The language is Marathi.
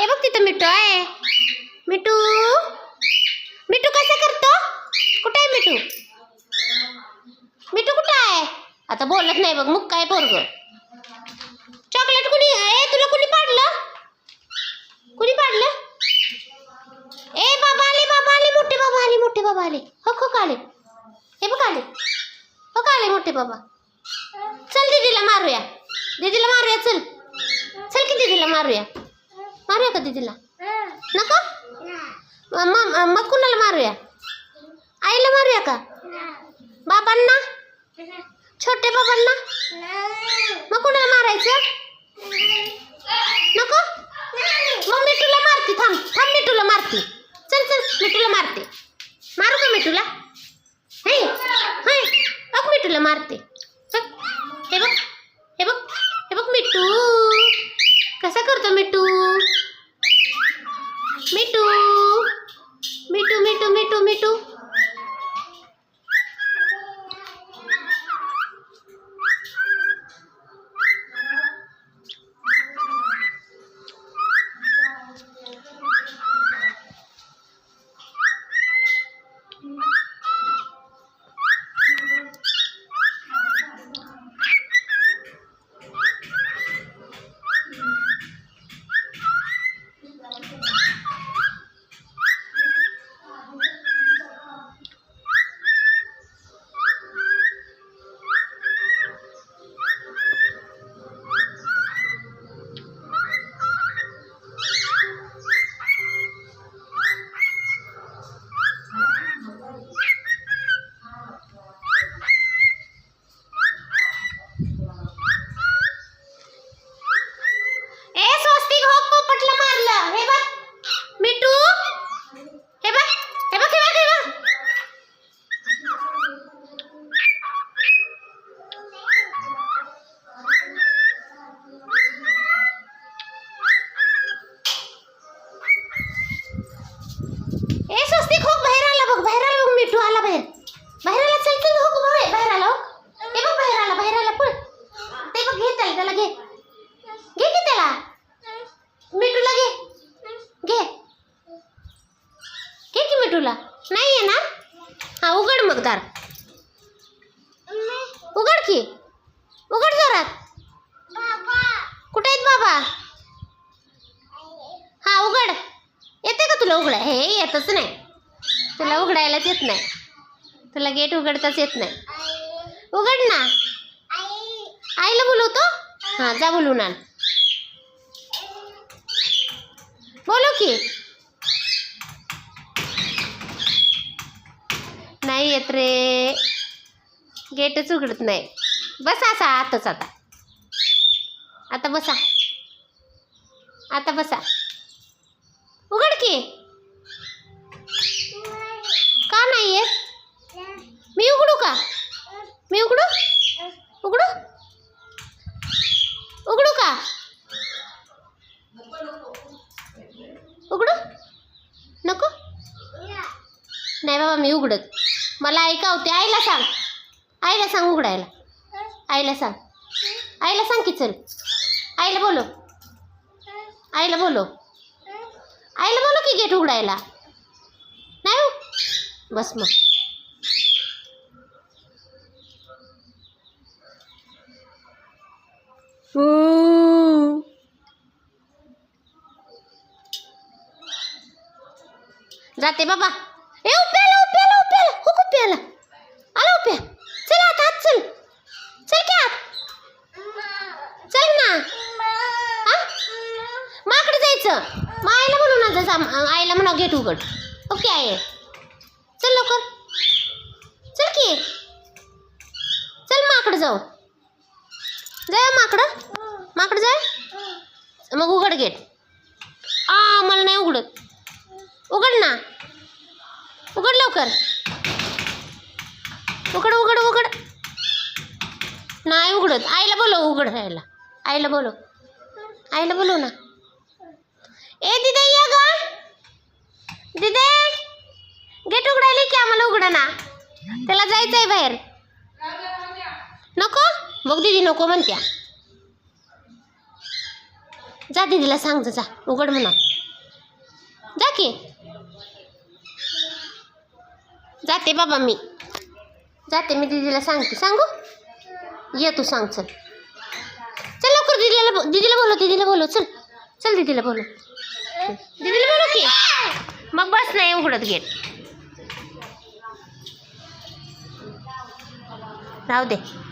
हे बघ तिथं मिठू आहे. मिठू. मिठू कसं करतो? कुठं आहे मिठू? मिठू कुठं आहे? आता बोलत नाही बघ मुक्का आहे पोरग? चॉकलेट कुणी ए तुला कुणी पाडलं? कुणी पाडलं? ए बाबा आले बाबा आले मोठे बाबा आले मोठे बाबा आले. हो हो आले हे बघ आले हो काले मोठे बाबा. चल दीदीला मारूया. दीदीला मारूया चल. चल की दीदीला मारूया. मारूया का दीदीला? नको? मग कुणाला मारूया? आईला मारूया का? बाबांना? छोटे बाबांना? मग कुणाला मारायचं? नको? मग मी तुला मारते थांब. थांब मी तुला मारते. चल चल मी तुला मारते. मारू का मी तुला हे हे. बघ मी तुला मारते. बघ. हे बघ. हे बघ. हे बघ मिठू. कसा करतो मिठू? मिठू तुला नाही आहे ना हा उघड मग दार. उघड की. उघड जोरात. कुठे आहेत बाबा? हा उघड. येते का तुला उघडाय हे येतच नाही. तुला उघडायलाच येत नाही. तुला गेट उघडताच येत नाही. उघड ना. आईला बोलवतो? हां जा बोलू आण. बोलो की. नाही येत रे. गेटच उघडत नाही. बसा असा आताच आता. आता बसा. आता बसा. उघड की. का नाही येत? मी उघडू का? मी उघडू? उघडू? उघडू का? उघडू? नको? नाही बाबा मी उघडत. मला ऐकावते आईला सांग. आईला सांग उघडायला. आईला सांग. आईला सांग की चल. आईला बोलो आईला बोलो आईला बोलो की गेट उघडायला. नाही हो? बस मग. जाते बाबा. ए उप्याला उप्याला उप्याला हो उप्याला आला उप्या चल आता आत चल. चल की आत. चल ना. हा? माकडे जायचं. मग आईला म्हणू ना जसं आईला म्हणा गेट उघड. ओके आहे चल लवकर. चल की. चल माकडं जाऊ. जाय हो माकडं. माकडं जाय. मग उघड गेट. आ मला नाही उघडत. उघड ना. उघड लवकर. उघड उघड उघड. नाही उघडत. आईला बोलव उघड राहायला. आईला बोलव. आईला बोलव ना. ए दिदे या ग. दिदे. गेट उघडायला की आम्हाला उघडा ना त्याला जायचं आहे बाहेर. नको? बघ दिदी नको म्हणत्या. जा दीदीला सांग जा. उघड म्हणा. जा की. जाते बाबा मी. जाते मी दीदीला सांगते. सांगू? ये तू सांग चल. चल लवकर दीदीला बो- दीदीला बोलव दीदीला बोलव. चल चल दीदीला बोलव. दीदीला बोलव की. मग बस नाही उघडत गेट राहू दे.